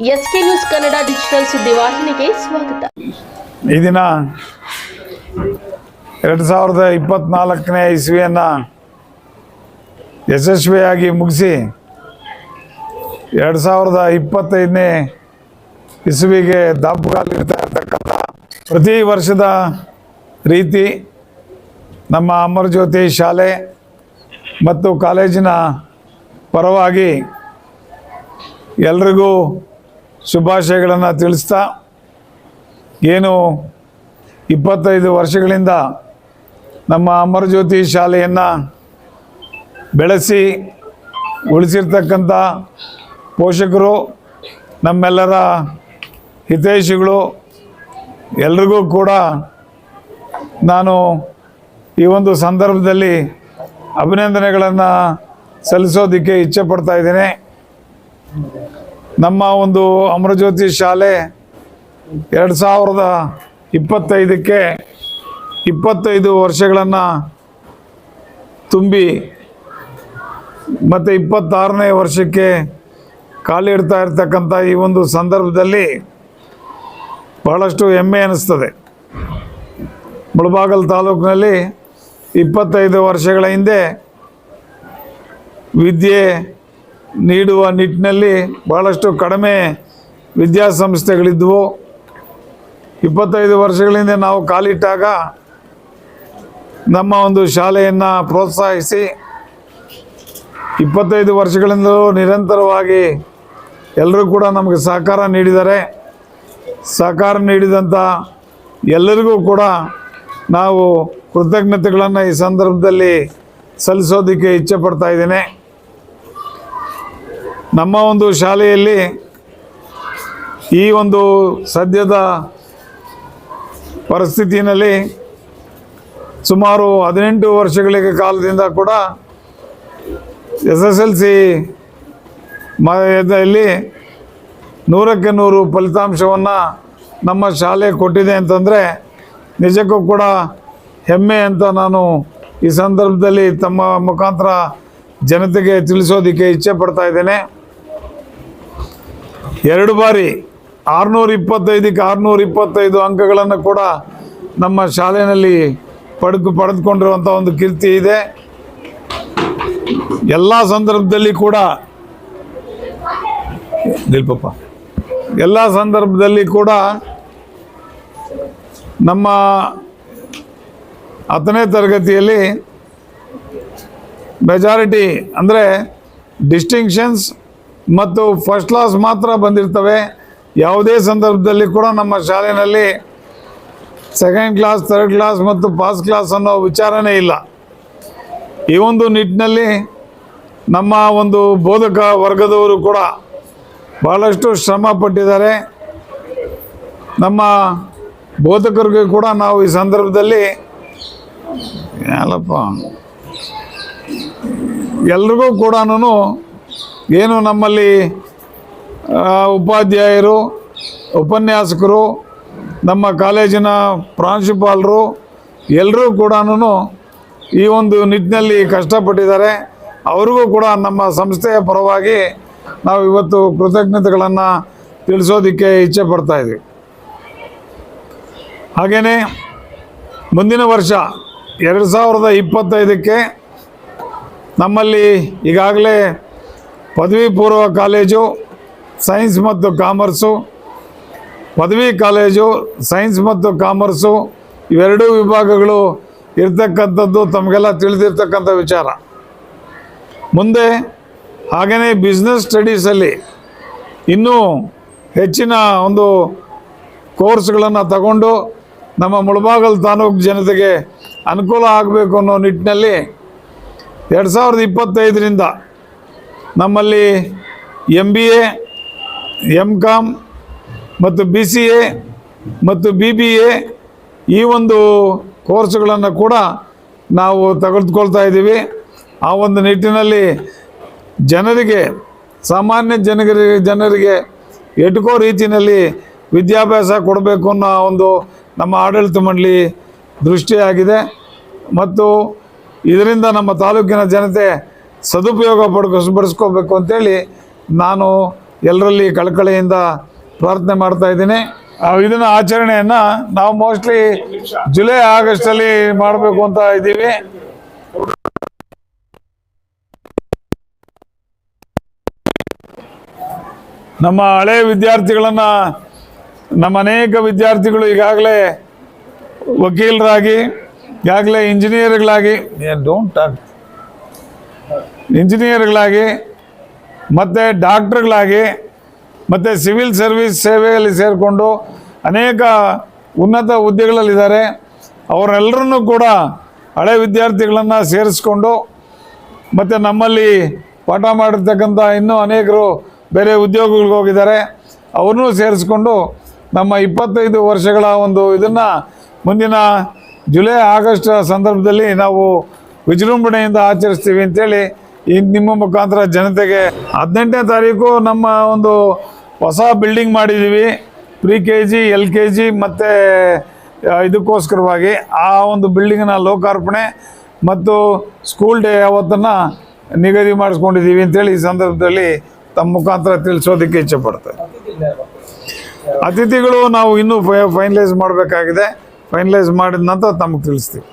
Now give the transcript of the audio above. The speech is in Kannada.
ಎಸ್ಕೆ ನ್ಯೂಸ್ ಕನ್ನಡ ಡಿಜಿಟಲ್ ಸುದ್ದಿವಾಹಿನಿಗೆ ಸ್ವಾಗತ. ಈ ದಿನ ಎರಡು ಸಾವಿರದ ಇಪ್ಪತ್ತ್ನಾಲ್ಕನೇ ಇಸ್ವಿಯನ್ನು ಯಶಸ್ವಿಯಾಗಿ ಮುಗಿಸಿ ಎರಡು ಸಾವಿರದ ಇಪ್ಪತ್ತೈದನೇ ಇಸ್ವಿಗೆ ದಾಪುಗಾಲಿಡ್ತಾ ಇರ್ತಕ್ಕಂಥ ಪ್ರತಿ ವರ್ಷದ ರೀತಿ ನಮ್ಮ ಅಮರಜ್ಯೋತಿ ಶಾಲೆ ಮತ್ತು ಕಾಲೇಜಿನ ಪರವಾಗಿ ಎಲ್ರಿಗೂ ಶುಭಾಶಯಗಳನ್ನು ತಿಳಿಸ್ತಾ ಏನು ಇಪ್ಪತ್ತೈದು ವರ್ಷಗಳಿಂದ ನಮ್ಮ ಅಮರಜ್ಯೋತಿ ಶಾಲೆಯನ್ನು ಬೆಳೆಸಿ ಉಳಿಸಿರ್ತಕ್ಕಂಥ ಪೋಷಕರು, ನಮ್ಮೆಲ್ಲರ ಹಿತೈಷಿಗಳು, ಎಲ್ರಿಗೂ ಕೂಡ ನಾನು ಈ ಒಂದು ಸಂದರ್ಭದಲ್ಲಿ ಅಭಿನಂದನೆಗಳನ್ನು ಸಲ್ಲಿಸೋದಕ್ಕೆ ಇಚ್ಛೆ ಪಡ್ತಾ ಇದ್ದೇನೆ. ನಮ್ಮ ಒಂದು ಅಮರಜ್ಯೋತಿ ಶಾಲೆ ಎರಡು ಸಾವಿರದ ಇಪ್ಪತ್ತೈದಕ್ಕೆ ಇಪ್ಪತ್ತೈದು ವರ್ಷಗಳನ್ನು ತುಂಬಿ ಮತ್ತು ಇಪ್ಪತ್ತಾರನೇ ವರ್ಷಕ್ಕೆ ಕಾಲಿಡ್ತಾ ಇರ್ತಕ್ಕಂಥ ಈ ಒಂದು ಸಂದರ್ಭದಲ್ಲಿ ಬಹಳಷ್ಟು ಹೆಮ್ಮೆ ಅನ್ನಿಸ್ತದೆ ಮುಳಬಾಗಲ್ ತಾಲೂಕಿನಲ್ಲಿ ಇಪ್ಪತ್ತೈದು ವರ್ಷಗಳ ಹಿಂದೆ ವಿದ್ಯೆ ನೀಡುವ ನಿಟ್ಟಿನಲ್ಲಿ ಬಹಳಷ್ಟು ಕಡಿಮೆ ವಿದ್ಯಾಸಂಸ್ಥೆಗಳಿದ್ದವು ಇಪ್ಪತ್ತೈದು ವರ್ಷಗಳಿಂದ ನಾವು ಕಾಲಿಟ್ಟಾಗ ನಮ್ಮ ಒಂದು ಶಾಲೆಯನ್ನು ಪ್ರೋತ್ಸಾಹಿಸಿ ಇಪ್ಪತ್ತೈದು ವರ್ಷಗಳಿಂದಲೂ ನಿರಂತರವಾಗಿ ಎಲ್ಲರೂ ಕೂಡ ನಮಗೆ ಸಹಕಾರ ನೀಡಿದ್ದಾರೆ ಸಹಕಾರ ನೀಡಿದಂಥ ಎಲ್ಲರಿಗೂ ಕೂಡ ನಾವು ಕೃತಜ್ಞತೆಗಳನ್ನು ಈ ಸಂದರ್ಭದಲ್ಲಿ ಸಲ್ಲಿಸೋದಕ್ಕೆ ಇಚ್ಛೆ ಪಡ್ತಾ ಇದ್ದೇನೆ. ನಮ್ಮ ಒಂದು ಶಾಲೆಯಲ್ಲಿ ಈ ಒಂದು ಸದ್ಯದ ಪರಿಸ್ಥಿತಿಯಲ್ಲಿ ಸುಮಾರು ಹದಿನೆಂಟು ವರ್ಷಗಳ ಕಾಲದಿಂದ ಕೂಡ ಎಸ್ ಎಸ್ ಎಲ್ ಸಿ ಮದಲ್ಲಿ ನೂರಕ್ಕೆ ನೂರು ಫಲಿತಾಂಶವನ್ನು ನಮ್ಮ ಶಾಲೆ ಕೊಟ್ಟಿದೆ ಅಂತಂದರೆ ನಿಜಕ್ಕೂ ಕೂಡ ಹೆಮ್ಮೆ ಅಂತ ನಾನು ಈ ಸಂದರ್ಭದಲ್ಲಿ ತಮ್ಮ ಮುಖಾಂತರ ಜನತೆಗೆ ತಿಳಿಸೋದಕ್ಕೆ ಇಚ್ಛೆ ಪಡ್ತಾ ಇದ್ದೇನೆ. ಎರಡು ಬಾರಿ ಆರುನೂರ ಇಪ್ಪತ್ತೈದಕ್ಕೆ ಆರುನೂರ ಇಪ್ಪತ್ತೈದು ಅಂಕಗಳನ್ನು ಕೂಡ ನಮ್ಮ ಶಾಲೆಯಲ್ಲಿ ಪಡೆದು ಪಡೆದುಕೊಂಡಿರುವಂಥ ಒಂದು ಕೀರ್ತಿ ಇದೆ. ಎಲ್ಲ ಸಂದರ್ಭದಲ್ಲಿ ಕೂಡ ನಿಲ್ಪಪ್ಪ. ಎಲ್ಲ ಸಂದರ್ಭದಲ್ಲಿ ಕೂಡ ನಮ್ಮ ಹತ್ತನೇ ತರಗತಿಯಲ್ಲಿ ಮೆಜಾರಿಟಿ ಅಂದರೆ ಡಿಸ್ಟಿಂಕ್ಷನ್ಸ್ ಮತ್ತು ಫಸ್ಟ್ ಕ್ಲಾಸ್ ಮಾತ್ರ ಬಂದಿರ್ತವೆ. ಯಾವುದೇ ಸಂದರ್ಭದಲ್ಲಿ ಕೂಡ ನಮ್ಮ ಶಾಲೆಯಲ್ಲಿ ಸೆಕೆಂಡ್ ಕ್ಲಾಸ್ ಥರ್ಡ್ ಕ್ಲಾಸ್ ಮತ್ತು ಪಾಸ್ ಕ್ಲಾಸ್ ಅನ್ನೋ ವಿಚಾರನೇ ಇಲ್ಲ. ಈ ಒಂದು ನಿಟ್ಟಿನಲ್ಲಿ ನಮ್ಮ ಒಂದು ಬೋಧಕ ವರ್ಗದವರು ಕೂಡ ಭಾಳಷ್ಟು ಶ್ರಮ ಪಟ್ಟಿದ್ದಾರೆ. ನಮ್ಮ ಬೋಧಕರಿಗೆ ಕೂಡ ನಾವು ಈ ಸಂದರ್ಭದಲ್ಲಿ ಏನಪ್ಪ ಎಲ್ರಿಗೂ ಕೂಡ ಏನು ನಮ್ಮಲ್ಲಿ ಉಪಾಧ್ಯಾಯರು, ಉಪನ್ಯಾಸಕರು, ನಮ್ಮ ಕಾಲೇಜಿನ ಪ್ರಾಂಶುಪಾಲರು ಎಲ್ಲರೂ ಕೂಡ ಈ ಒಂದು ನಿಟ್ಟಿನಲ್ಲಿ ಕಷ್ಟಪಟ್ಟಿದ್ದಾರೆ. ಅವ್ರಿಗೂ ಕೂಡ ನಮ್ಮ ಸಂಸ್ಥೆಯ ಪರವಾಗಿ ನಾವು ಇವತ್ತು ಕೃತಜ್ಞತೆಗಳನ್ನು ತಿಳಿಸೋದಕ್ಕೆ ಇಚ್ಛೆ ಪಡ್ತಾ ಇದ್ದೀವಿ ಹಾಗೆಯೇ ಮುಂದಿನ ವರ್ಷ ಎರಡು ಸಾವಿರದ ಇಪ್ಪತ್ತೈದಕ್ಕೆ ನಮ್ಮಲ್ಲಿ ಈಗಾಗಲೇ ಪದವಿ ಪೂರ್ವ ಕಾಲೇಜು, ಸೈನ್ಸ್ ಮತ್ತು ಕಾಮರ್ಸು. ಪದವಿ ಕಾಲೇಜು, ಸೈನ್ಸ್ ಮತ್ತು ಕಾಮರ್ಸು ಇವೆರಡೂ ವಿಭಾಗಗಳು ಇರ್ತಕ್ಕಂಥದ್ದು ತಮಗೆಲ್ಲ ತಿಳಿದಿರ್ತಕ್ಕಂಥ ವಿಚಾರ. ಮುಂದೆ ಹಾಗೆಯೇ ಬಿಸ್ನೆಸ್ ಸ್ಟಡೀಸಲ್ಲಿ ಇನ್ನೂ ಹೆಚ್ಚಿನ ಒಂದು ಕೋರ್ಸ್ಗಳನ್ನು ತಗೊಂಡು ನಮ್ಮ ಮುಳಬಾಗಲ್ ತಾಲೂಕು ಜನತೆಗೆ ಅನುಕೂಲ ಆಗಬೇಕು ಅನ್ನೋ ನಿಟ್ಟಿನಲ್ಲಿ ಎರಡು ಸಾವಿರದ ಇಪ್ಪತ್ತೈದರಿಂದ ನಮ್ಮಲ್ಲಿ M B A M Com ಮತ್ತು ಬಿ ಸಿ ಎ ಮತ್ತು ಬಿ ಬಿ ಎ ಈ ಒಂದು ಕೋರ್ಸ್ಗಳನ್ನು ಕೂಡ ನಾವು ತೆಗೆದುಕೊಳ್ತಾ ಇದ್ದೀವಿ. ಆ ಒಂದು ನಿಟ್ಟಿನಲ್ಲಿ ಜನರಿಗೆ, ಸಾಮಾನ್ಯ ಜನರಿಗೆ ಜನರಿಗೆ ಎಟುಕೋ ರೀತಿಯಲ್ಲಿ ವಿದ್ಯಾಭ್ಯಾಸ ಕೊಡಬೇಕು ಅನ್ನೋ ಒಂದು ನಮ್ಮ ಆಡಳಿತ ಮಂಡಳಿ ದೃಷ್ಟಿಯಾಗಿದೆ. ಮತ್ತು ಇದರಿಂದ ನಮ್ಮ ತಾಲೂಕಿನ ಜನತೆ ಸದುಪಯೋಗ ಪಡ್ಕೊ ಪಡಿಸ್ಕೋಬೇಕು ಅಂತೇಳಿ ನಾನು ಎಲ್ಲರಲ್ಲಿ ಕಳಕಳಿಯಿಂದ ಪ್ರಾರ್ಥನೆ ಮಾಡ್ತಾ ಇದ್ದೀನಿ. ಇದನ್ನ ಆಚರಣೆಯನ್ನು ನಾವು ಮೋಸ್ಟ್ಲಿ ಜುಲೈ ಆಗಸ್ಟಲ್ಲಿ ಮಾಡಬೇಕು ಅಂತ ಇದ್ದೀವಿ. ನಮ್ಮ ಹಳೆ ವಿದ್ಯಾರ್ಥಿಗಳನ್ನ, ನಮ್ಮ ಅನೇಕ ವಿದ್ಯಾರ್ಥಿಗಳು ಈಗಾಗಲೇ ವಕೀಲರಾಗಿ, ಈಗಾಗಲೇ ಇಂಜಿನಿಯರ್ಗಳಾಗಿ ಡೋಂಟ್ ಟಾಕ್ ಇಂಜಿನಿಯರ್ಗಳಾಗಿ, ಮತ್ತು ಡಾಕ್ಟ್ರುಗಳಾಗಿ, ಮತ್ತು ಸಿವಿಲ್ ಸರ್ವಿಸ್ ಸೇವೆಯಲ್ಲಿ ಸೇರಿಕೊಂಡು ಅನೇಕ ಉನ್ನತ ಹುದ್ದೆಗಳಲ್ಲಿದ್ದಾರೆ. ಅವರೆಲ್ಲರನ್ನೂ ಕೂಡ ಹಳೆ ವಿದ್ಯಾರ್ಥಿಗಳನ್ನು ಸೇರಿಸ್ಕೊಂಡು, ಮತ್ತು ನಮ್ಮಲ್ಲಿ ಪಾಠ ಮಾಡಿರ್ತಕ್ಕಂಥ ಇನ್ನೂ ಅನೇಕರು ಬೇರೆ ಉದ್ಯೋಗಗಳಿಗೆ ಹೋಗಿದ್ದಾರೆ. ಅವ್ರನ್ನೂ ಸೇರಿಸ್ಕೊಂಡು ನಮ್ಮ ಇಪ್ಪತ್ತೈದು ವರ್ಷಗಳ ಒಂದು ಇದನ್ನು ಮುಂದಿನ ಜುಲೈ, ಆಗಸ್ಟ್ ಸಂದರ್ಭದಲ್ಲಿ ನಾವು ವಿಜೃಂಭಣೆಯಿಂದ ಆಚರಿಸ್ತೀವಿ ಅಂತೇಳಿ ಈ ನಿಮ್ಮ ಮುಖಾಂತರ ಜನತೆಗೆ ಹದಿನೆಂಟನೇ ತಾರೀಕು ನಮ್ಮ ಒಂದು ಹೊಸ ಬಿಲ್ಡಿಂಗ್ ಮಾಡಿದ್ದೀವಿ. Pre K G L K G ಮತ್ತು ಇದಕ್ಕೋಸ್ಕರವಾಗಿ ಆ ಒಂದು ಬಿಲ್ಡಿಂಗನ್ನ ಲೋಕಾರ್ಪಣೆ ಮತ್ತು ಸ್ಕೂಲ್ ಡೇ ಯಾವತ್ತನ್ನು ನಿಗದಿ ಮಾಡಿಸ್ಕೊಂಡಿದ್ದೀವಿ ಅಂತೇಳಿ ಈ ಸಂದರ್ಭದಲ್ಲಿ ತಮ್ಮ ಮುಖಾಂತರ ತಿಳಿಸೋದಕ್ಕೆ ಇಚ್ಛೆಪಡ್ತೇನೆ ಅತಿಥಿಗಳು ನಾವು ಇನ್ನೂ ಫೈನಲೈಸ್ ಮಾಡಬೇಕಾಗಿದೆ. ಫೈನಲೈಸ್ ಮಾಡಿದ ನಂತರ ತಮಗೆ ತಿಳಿಸ್ತೀವಿ.